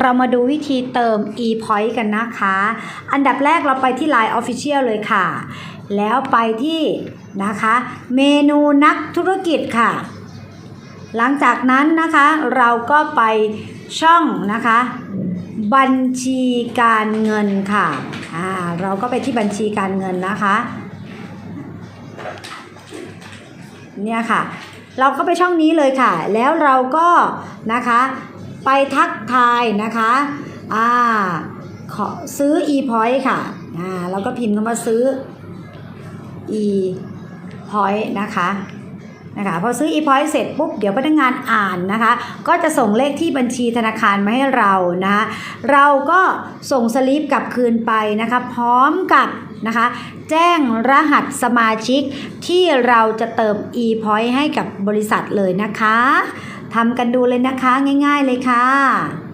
เรามาดูวิธีเติม e-point กันนะคะ อันดับแรกเราไปที่ Line Official เลยค่ะ แล้วไปที่นะคะ เมนูนักธุรกิจค่ะ หลังจากนั้นนะคะเราก็ไปช่องนะคะ บัญชีการเงินค่ะอ่าเราก็ไปที่บัญชีการเงินนะคะเนี่ยค่ะ เราก็ไปช่องนี้เลยค่ะ แล้วเราก็นะคะ ไปทักทายนะคะอ่าขอซื้อ e-point ค่ะอ่าเราก็พิมพ์คำว่าซื้อ e-point นะคะนะคะพอซื้อ e-point เสร็จปุ๊บ เดี๋ยวพนักงานอ่านนะคะ ก็จะส่งเลขที่บัญชีธนาคารมาให้เรานะคะเราก็ส่งสลิปกลับคืนไปนะคะ พร้อมกับนะคะแจ้งรหัสสมาชิกที่เราจะเติม e-point ให้กับบริษัทเลยนะคะ ทำกันดูเลยนะคะง่าย ๆเลยค่ะ